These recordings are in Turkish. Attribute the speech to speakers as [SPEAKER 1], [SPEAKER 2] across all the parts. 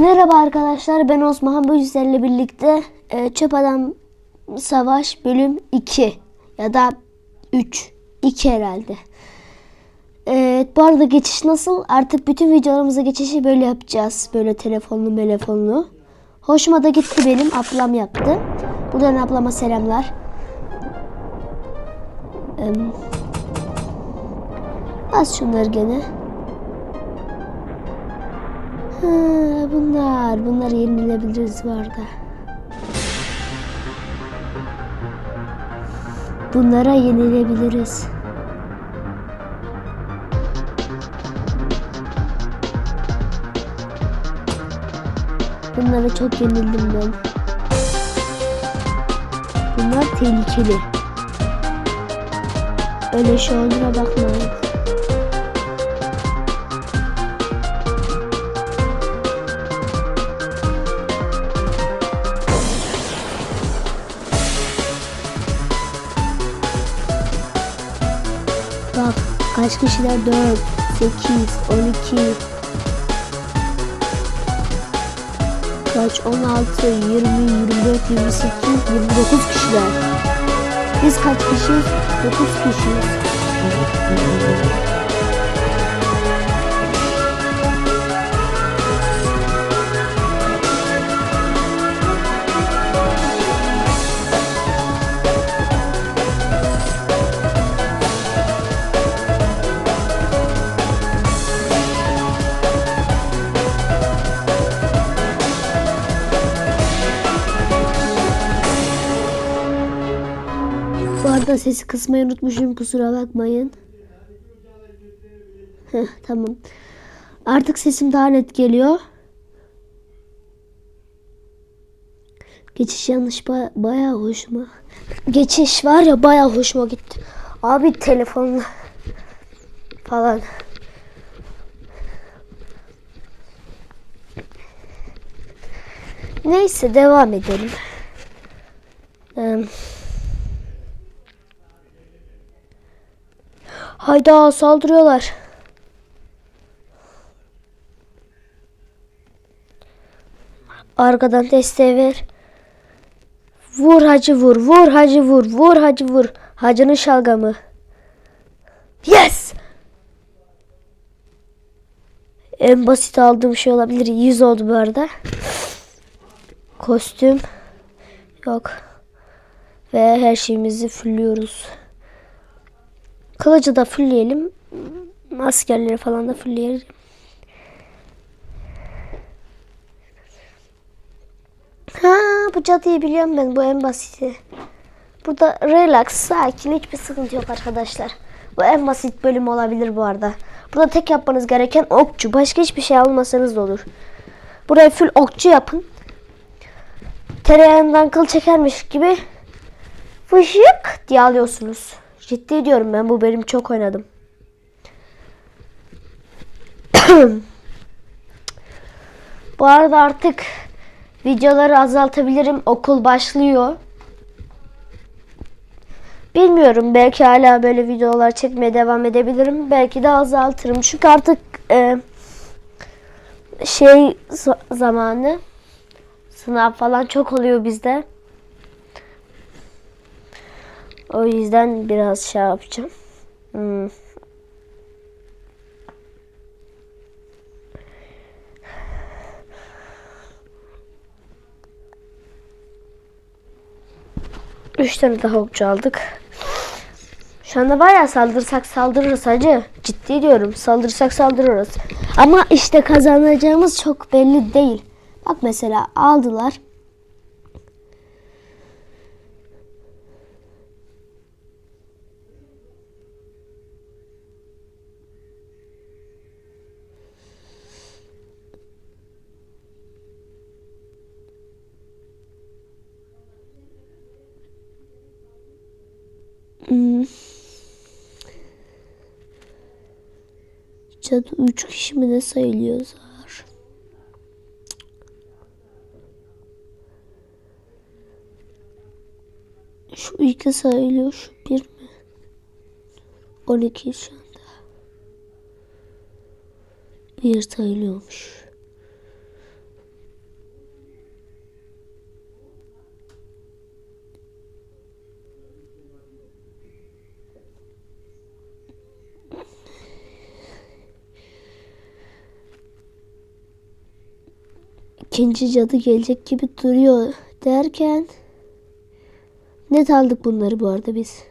[SPEAKER 1] Merhaba arkadaşlar ben Osman bu sizlerle birlikte e, Çöp Adam Savaş bölüm 2 ya da 3 2 herhalde. Evet bu arada geçiş nasıl? Artık bütün videolarımıza geçişi böyle yapacağız. Böyle telefonlu telefonlu. Hoşuma da gitti benim. Ablam yaptı. Buradan ablama selamlar. Em, Az şunları gene. Ha, bunlar. Yenilebiliriz bu arada. Bunlara yenilebiliriz. Bunlara çok yenildim ben. Bunlar tehlikeli. Öyle olduğuna bakmayın. Kaç kişiler 4, 8, 12, kaç 16, 20, 24, 28, 29 kişiler. Biz kaç kişiyiz? 9 kişiyiz. Arada sesi kısmayı unutmuşum kusura bakmayın. Heh, tamam. Artık sesim daha net geliyor. Geçiş yanlış ba- bayağı hoşuma. Geçiş var ya bayağı hoşuma gitti. Abi telefonla falan. Neyse devam edelim. Eee Hayda saldırıyorlar. Arkadan desteği ver. Vur hacı vur, vur hacı vur, vur hacı vur. Hacının şalgamı. Yes! En basit aldığım şey olabilir. 100 oldu bu arada. Kostüm. Yok. Ve her şeyimizi fullüyoruz. Kılıcı da fullleyelim. Askerleri falan da fullleyelim. Ha bu cadıyı biliyorum ben. Bu en basiti. Burada relax, sakin, hiçbir sıkıntı yok arkadaşlar. Bu en basit bölüm olabilir bu arada. Burada tek yapmanız gereken okçu. Başka hiçbir şey almasanız da olur. Burayı full okçu yapın. Tereyağından kıl çekermiş gibi fışık diye alıyorsunuz. Ciddi diyorum ben bu bölüm çok oynadım. bu arada artık videoları azaltabilirim. Okul başlıyor. Bilmiyorum belki hala böyle videolar çekmeye devam edebilirim. Belki de azaltırım. Çünkü artık e, şey za- zamanı sınav falan çok oluyor bizde. O yüzden biraz şey yapacağım. Hmm. Üç tane daha okçu aldık. Şu anda bayağı saldırsak saldırırız hacı. Ciddi diyorum. Saldırırsak saldırırız. Ama işte kazanacağımız çok belli değil. Bak mesela aldılar. Hmm. Cadı 3 kişi mi ne sayılıyor zar? Şu iki sayılıyor, şu bir mi? 12 şu anda. Bir sayılıyormuş. İkinci cadı gelecek gibi duruyor derken net aldık bunları bu arada biz.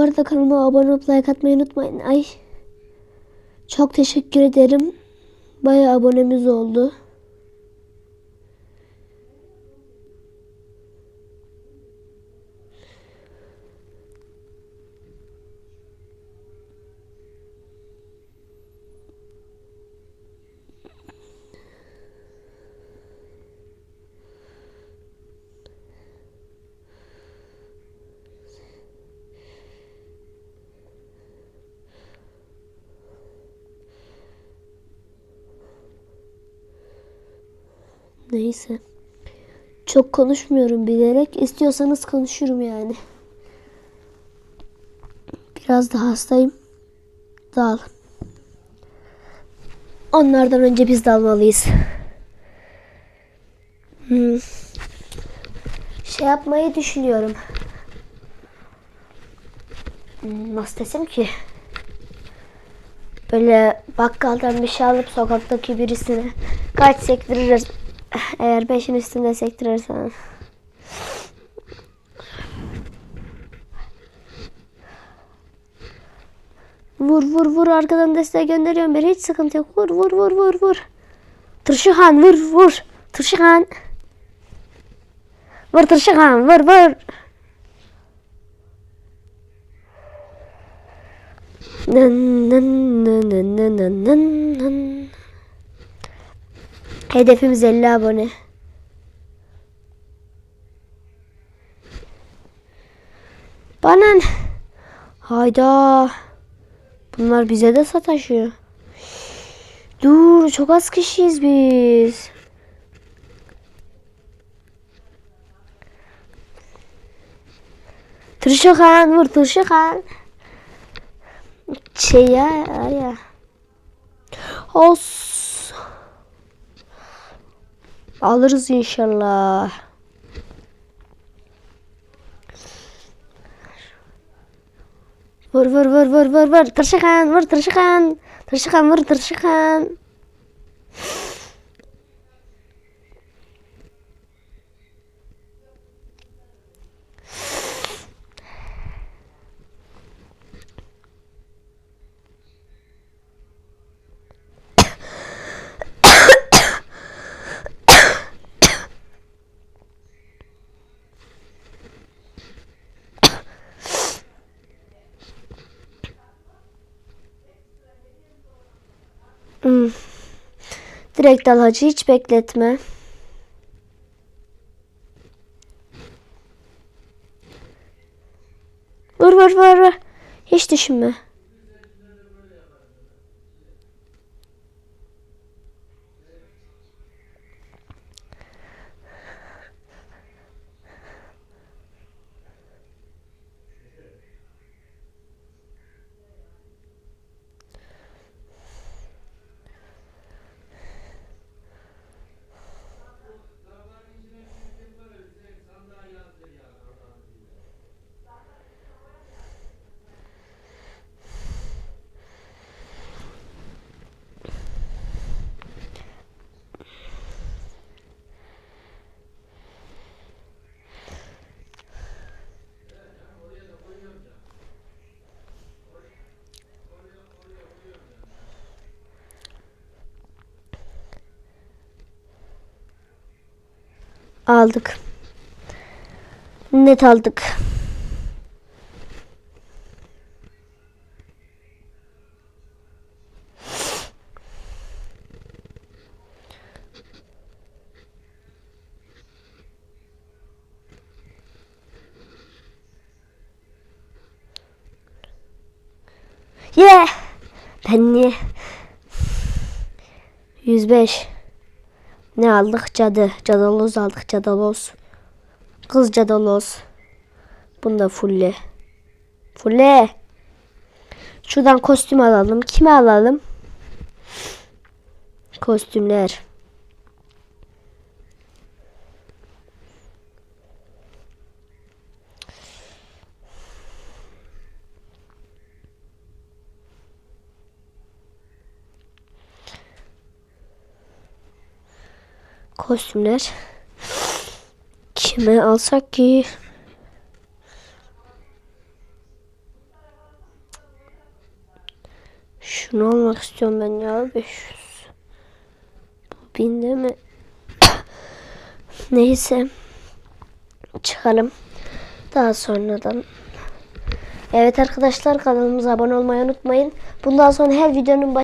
[SPEAKER 1] Bu arada kanalıma abone olup like atmayı unutmayın. Ay. Çok teşekkür ederim. Bayağı abonemiz oldu. Neyse. Çok konuşmuyorum bilerek. İstiyorsanız konuşurum yani. Biraz da hastayım. Dal. Onlardan önce biz dalmalıyız. Hmm. Şey yapmayı düşünüyorum. Hmm, Nasıl desem ki? Böyle bakkaldan bir şey alıp sokaktaki birisine kaç sektirir eğer beşin üstünde sektirirsen. Vur vur vur arkadan desteğe gönderiyorum bir hiç sıkıntı yok. Vur vur vur vur vur. Tırşıhan vur vur. Tırşıhan. Vur Tırşıhan vur vur. Nın nın nın nın nın nın. Hedefimiz 50 abone. Bana? Hayda. Bunlar bize de sataşıyor. Dur çok az kişiyiz biz. Tırşıkan vur tırşıkan. Şey ya ya. Os. Alırız inşallah. Vur vur vur vur vur vur. Tırşıkan vur tırşıkan. Tırşıkan vur tırşıkan. Hmm. Direkt al hacı hiç bekletme. Vur vur vur vur. Hiç düşünme. Aldık. Net aldık. Yeah. Ben niye? 105. Ne aldık? Cadı. Cadaloz aldık. Cadaloz. Kız cadaloz. Bunu da fulle. Fulle. Şuradan kostüm alalım. Kime alalım? Kostümler. Kostümler. Kime alsak ki? Şunu almak istiyorum ben ya. 500. Bu bin değil mi? Neyse. Çıkalım. Daha sonradan. Evet arkadaşlar kanalımıza abone olmayı unutmayın. Bundan sonra her videonun baş